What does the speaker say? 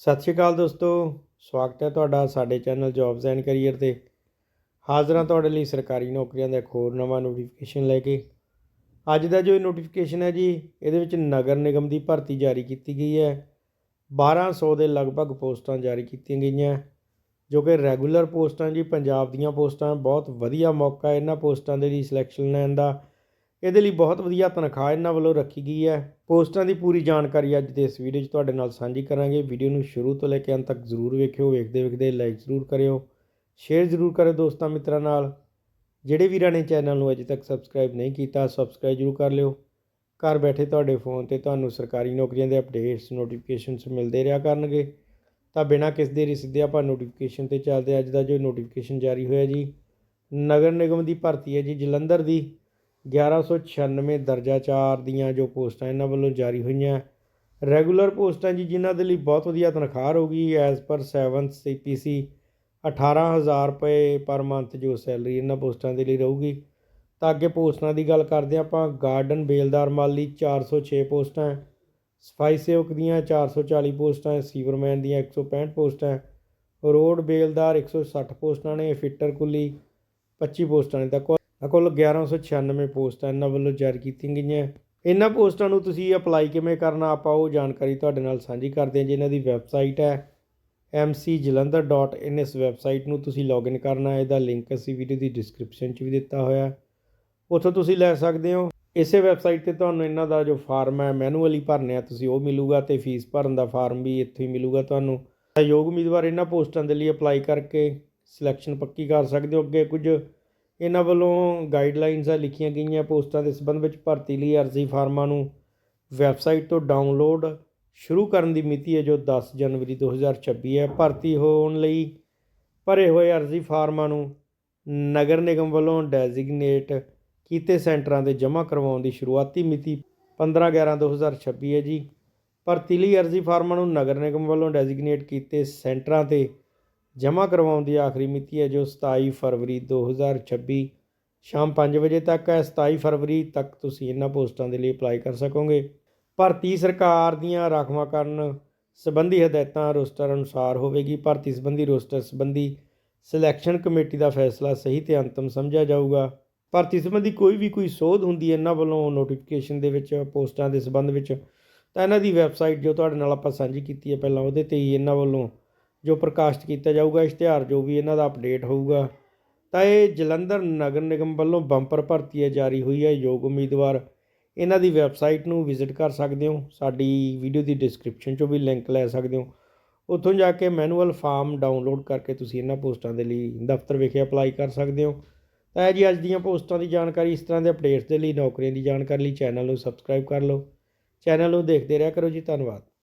ਸਤਿ ਸ਼੍ਰੀ ਅਕਾਲ ਦੋਸਤੋ, ਸਵਾਗਤ ਹੈ ਤੁਹਾਡਾ ਸਾਡੇ ਚੈਨਲ ਜੌਬਸ ਐਂਡ ਕੈਰੀਅਰ ਤੇ। ਹਾਜ਼ਰ ਹਾਂ ਤੁਹਾਡੇ ਲਈ ਸਰਕਾਰੀ ਨੌਕਰੀਆਂ ਦਾ ਇੱਕ ਹੋਰ ਨਵਾਂ ਨੋਟੀਫਿਕੇਸ਼ਨ ਲੈ ਕੇ। ਅੱਜ ਦਾ ਜੋ ਨੋਟੀਫਿਕੇਸ਼ਨ ਹੈ ਜੀ, ਇਹਦੇ ਵਿੱਚ ਨਗਰ ਨਿਗਮ ਦੀ ਭਰਤੀ ਜਾਰੀ ਕੀਤੀ ਗਈ ਹੈ। 1200 ਦੇ ਲਗਭਗ ਪੋਸਟਾਂ ਜਾਰੀ ਕੀਤੀਆਂ ਗਈਆਂ, ਜੋ ਕਿ ਰੈਗੂਲਰ ਪੋਸਟਾਂ ਜੀ, ਪੰਜਾਬ ਦੀਆਂ ਪੋਸਟਾਂ, ਬਹੁਤ ਵਧੀਆ ਮੌਕਾ ਇਹਨਾਂ ਪੋਸਟਾਂ ਦੇ ਲਈ ਸਿਲੈਕਸ਼ਨ ਲੈਣ ਦਾ। ਇਹਦੇ ਲਈ ਬਹੁਤ ਵਧੀਆ ਤਨਖਾਹ ਇਹਨਾਂ ਵੱਲੋਂ ਰੱਖੀ ਗਈ ਹੈ। ਪੋਸਟਾਂ ਦੀ ਪੂਰੀ ਜਾਣਕਾਰੀ ਅੱਜ ਦੇ ਇਸ ਵੀਡੀਓ 'ਚ ਤੁਹਾਡੇ ਨਾਲ ਸਾਂਝੀ ਕਰਾਂਗੇ। ਵੀਡੀਓ ਨੂੰ ਸ਼ੁਰੂ ਤੋਂ ਲੈ ਕੇ ਅੰਤ ਤੱਕ ਜ਼ਰੂਰ ਵੇਖਿਓ। ਵੇਖਦੇ ਵੇਖਦੇ ਲਾਈਕ ਜ਼ਰੂਰ ਕਰਿਓ। ਸ਼ੇਅਰ ਜ਼ਰੂਰ ਕਰਿਓ ਦੋਸਤਾਂ ਮਿੱਤਰਾਂ ਨਾਲ। ਜਿਹੜੇ ਵੀਰਾਂ ਨੇ ਚੈਨਲ ਨੂੰ ਅਜੇ ਤੱਕ ਸਬਸਕ੍ਰਾਈਬ ਨਹੀਂ ਕੀਤਾ ਸਬਸਕ੍ਰਾਈਬ ਜ਼ਰੂਰ ਕਰ ਲਿਓ। ਘਰ ਬੈਠੇ ਤੁਹਾਡੇ ਫੋਨ ਤੇ ਤੁਹਾਨੂੰ ਸਰਕਾਰੀ ਨੌਕਰੀਆਂ ਦੇ ਅਪਡੇਟਸ ਨੋਟੀਫਿਕੇਸ਼ਨਸ ਮਿਲਦੇ ਰਿਹਾ ਕਰਨਗੇ। ਤਾਂ ਬਿਨਾਂ ਕਿਸ ਦੇਰੀ ਸਿੱਧੇ ਆਪਾਂ ਨੋਟੀਫਿਕੇਸ਼ਨ ਤੇ ਚੱਲਦੇ ਅੱਜ ਦਾ ਜੋ ਨੋਟੀਫਿਕੇਸ਼ਨ ਜਾਰੀ ਹੋਇਆ ਜੀ, ਨਗਰ ਨਿਗਮ ਦੀ ਭਰਤੀ ਹੈ ਜੀ, ਜਲੰਧਰ ਦੀ। 1196 ਦਰਜਾ 4 ਦੀਆਂ ਜੋ ਪੋਸਟਾਂ ਇਹਨਾਂ ਵੱਲੋਂ ਜਾਰੀ ਹੋਈਆਂ। ਰੈਗੂਲਰ ਪੋਸਟਾਂ ਜੀ, ਜਿਨ੍ਹਾਂ ਦੇ ਲਈ ਬਹੁਤ ਵਧੀਆ ਤਨਖਾਹ ਹੋਊਗੀ ਐਜ਼ ਪਰ 7th ਸੀਪੀਸੀ 18000 ਰੁਪਏ ਪਰ ਮੰਥ ਜੋ ਸੈਲਰੀ ਇਹਨਾਂ ਪੋਸਟਾਂ ਦੇ ਲਈ ਰਹੂਗੀ। ਤਾਂ ਅੱਗੇ ਪੋਸਟਾਂ ਦੀ ਗੱਲ ਕਰਦੇ ਹਾਂ ਆਪਾਂ। ਗਾਰਡਨ, ਬੇਲਦਾਰ ਮਾਲੀ 406 ਪੋਸਟਾਂ, ਸਫ਼ਾਈ ਸੇਵਕ ਦੀਆਂ 440 ਪੋਸਟਾਂ, ਸੀਵਰਮੈਨ ਦੀਆਂ 165 ਪੋਸਟਾਂ, ਰੋਡ ਬੇਲਦਾਰ 160 ਪੋਸਟਾਂ ਨੇ, ਫਿੱਟਰ ਕੁੱਲੀ 25 ਪੋਸਟਾਂ ਨੇ। ਤਾਂ ਕੁੱਲ ਕੁੱਲ 1196 ਪੋਸਟਾਂ ਇਹਨਾਂ ਵੱਲੋਂ ਜਾਰੀ ਕੀਤੀਆਂ ਗਈਆਂ। ਇਹਨਾਂ ਪੋਸਟਾਂ ਨੂੰ ਤੁਸੀਂ ਅਪਲਾਈ ਕਿਵੇਂ ਕਰਨਾ, ਆਪਾਂ ਉਹ ਜਾਣਕਾਰੀ ਤੁਹਾਡੇ ਨਾਲ ਸਾਂਝੀ ਕਰਦੇ ਹਾਂ ਜੀ ਇਹਨਾਂ ਦੀ ਵੈਬਸਾਈਟ ਹੈ mcjalandhar.in ਇਸ ਵੈਬਸਾਈਟ ਨੂੰ ਤੁਸੀਂ ਲੌਗਇਨ ਕਰਨਾ ਹੈ ਇਹਦਾ ਲਿੰਕ ਅਸੀਂ ਵੀਡੀਓ ਦੀ ਡਿਸਕ੍ਰਿਪਸ਼ਨ 'ਚ ਵੀ ਦਿੱਤਾ ਹੋਇਆ ਹੈ। ਉੱਥੋਂ ਤੁਸੀਂ ਲੈ ਸਕਦੇ ਹੋ। ਇਸੇ ਵੈਬਸਾਈਟ ਤੇ ਤੁਹਾਨੂੰ ਇਹਨਾਂ ਦਾ ਜੋ ਫਾਰਮ ਹੈ, ਮੈਨੂਅਲੀ ਭਰਨੇ ਆ ਤੁਸੀਂ ਉਹ ਮਿਲੂਗਾ ਤੇ ਫੀਸ ਭਰਨ ਦਾ ਫਾਰਮ ਵੀ ਇੱਥੇ ਹੀ ਮਿਲੂਗਾ ਤੁਹਾਨੂੰ। ਯੋਗ ਉਮੀਦਵਾਰ ਇਹਨਾਂ ਪੋਸਟਾਂ ਦੇ ਲਈ ਅਪਲਾਈ ਕਰਕੇ ਸਿਲੈਕਸ਼ਨ ਪੱਕੀ ਕਰ ਸਕਦੇ ਹੋ ਅੱਗੇ ਕੁਝ ਇਹਨਾਂ ਵੱਲੋਂ ਗਾਈਡਲਾਈਨਸ ਆ ਲਿਖੀਆਂ ਗਈਆਂ ਪੋਸਟਾਂ ਦੇ ਸੰਬੰਧ ਵਿੱਚ ਭਰਤੀ ਲਈ ਅਰਜ਼ੀ ਫਾਰਮਾਂ ਨੂੰ ਵੈਬਸਾਈਟ ਤੋਂ ਡਾਊਨਲੋਡ ਸ਼ੁਰੂ ਕਰਨ ਦੀ ਮਿਤੀ ਹੈ ਜੋ 10 ਜਨਵਰੀ 2026 ਹੈ। ਭਰਤੀ ਹੋਣ ਲਈ ਭਰੇ ਹੋਏ ਅਰਜ਼ੀ ਫਾਰਮਾਂ ਨੂੰ ਨਗਰ ਨਿਗਮ ਵੱਲੋਂ ਡੈਜ਼ਿਗਨੇਟ ਕੀਤੇ ਸੈਂਟਰਾਂ ਦੇ ਜਮ੍ਹਾਂ ਕਰਵਾਉਣ ਦੀ ਸ਼ੁਰੂਆਤੀ ਮਿਤੀ 15/11/2026 ਹੈ ਜੀ। ਭਰਤੀ ਲਈ ਅਰਜ਼ੀ ਫਾਰਮਾਂ ਨੂੰ ਨਗਰ ਨਿਗਮ ਵੱਲੋਂ ਡੈਜ਼ਿਗਨੇਟ ਕੀਤੇ ਸੈਂਟਰਾਂ ਤੇ ਜਮ੍ਹਾਂ ਕਰਵਾਉਣ ਦੀ ਆਖਰੀ ਮਿਤੀ ਹੈ ਜੋ 27 ਫਰਵਰੀ 2026 ਸ਼ਾਮ 5 ਵਜੇ ਤੱਕ ਹੈ। 27 ਫਰਵਰੀ ਤੱਕ ਤੁਸੀਂ ਇਹਨਾਂ ਪੋਸਟਾਂ ਦੇ ਲਈ ਅਪਲਾਈ ਕਰ ਸਕੋਗੇ। ਭਰਤੀ ਸਰਕਾਰ ਦੀਆਂ ਰਾਖਵਾਂਕਰਨ ਸੰਬੰਧੀ ਹਦਾਇਤਾਂ ਰੋਸਟਰ ਅਨੁਸਾਰ ਹੋਵੇਗੀ। ਭਰਤੀ ਸੰਬੰਧੀ ਰੋਸਟਰ ਸੰਬੰਧੀ ਸਿਲੈਕਸ਼ਨ ਕਮੇਟੀ ਦਾ ਫੈਸਲਾ ਸਹੀ ਤੇ ਅੰਤਮ ਸਮਝਿਆ ਜਾਊਗਾ। ਭਰਤੀ ਸੰਬੰਧੀ ਕੋਈ ਵੀ ਕੋਈ ਸੋਧ ਹੁੰਦੀ ਹੈ ਇਹਨਾਂ ਵੱਲੋਂ ਨੋਟੀਫਿਕੇਸ਼ਨ ਦੇ ਵਿੱਚ, ਪੋਸਟਾਂ ਦੇ ਸੰਬੰਧ ਵਿੱਚ। ਤਾਂ ਇਹਨਾਂ ਦੀ ਵੈਬਸਾਈਟ ਜੋ ਤੁਹਾਡੇ ਨਾਲ ਆਪਾਂ ਸਾਂਝੀ ਕੀਤੀ ਹੈ, ਪਹਿਲਾਂ ਉਹਦੇ ਤੇ ਹੀ ਇਹਨਾਂ ਵੱਲੋਂ ਜੋ ਪ੍ਰਕਾਸ਼ਿਤ ਕੀਤਾ ਜਾਊਗਾ ਇਸ਼ਤਿਹਾਰ ਜੋ ਵੀ ਇਹਨਾਂ ਦਾ ਅਪਡੇਟ ਹੋਊਗਾ। ਤਾਂ ਇਹ ਜਲੰਧਰ ਨਗਰ ਨਿਗਮ ਵੱਲੋਂ ਬੰਪਰ ਭਰਤੀ ਹੈ, ਜਾਰੀ ਹੋਈ ਹੈ। ਯੋਗ ਉਮੀਦਵਾਰ ਇਹਨਾਂ ਦੀ ਵੈਬਸਾਈਟ ਨੂੰ ਵਿਜ਼ਿਟ ਕਰ ਸਕਦੇ ਹੋ। ਸਾਡੀ ਵੀਡੀਓ ਦੀ ਡਿਸਕ੍ਰਿਪਸ਼ਨ 'ਚੋਂ ਵੀ ਲਿੰਕ ਲੈ ਸਕਦੇ ਹੋ। ਉੱਥੋਂ ਜਾ ਕੇ ਮੈਨੂਅਲ ਫਾਰਮ ਡਾਊਨਲੋਡ ਕਰਕੇ ਤੁਸੀਂ ਇਹਨਾਂ ਪੋਸਟਾਂ ਦੇ ਲਈ ਦਫ਼ਤਰ ਵਿਖੇ ਅਪਲਾਈ ਕਰ ਸਕਦੇ ਹੋ। ਤਾਂ ਇਹ ਜੀ ਅੱਜ ਦੀਆਂ ਪੋਸਟਾਂ ਦੀ ਜਾਣਕਾਰੀ, ਇਸ ਤਰ੍ਹਾਂ ਦੇ ਅਪਡੇਟਸ ਦੇ ਲਈ ਨੌਕਰੀਆਂ ਦੀ ਜਾਣਕਾਰੀ ਲਈ ਚੈਨਲ ਨੂੰ ਸਬਸਕ੍ਰਾਈਬ ਕਰ ਲਓ। ਚੈਨਲ ਨੂੰ ਦੇਖਦੇ ਰਿਹਾ ਕਰੋ ਜੀ। ਧੰਨਵਾਦ।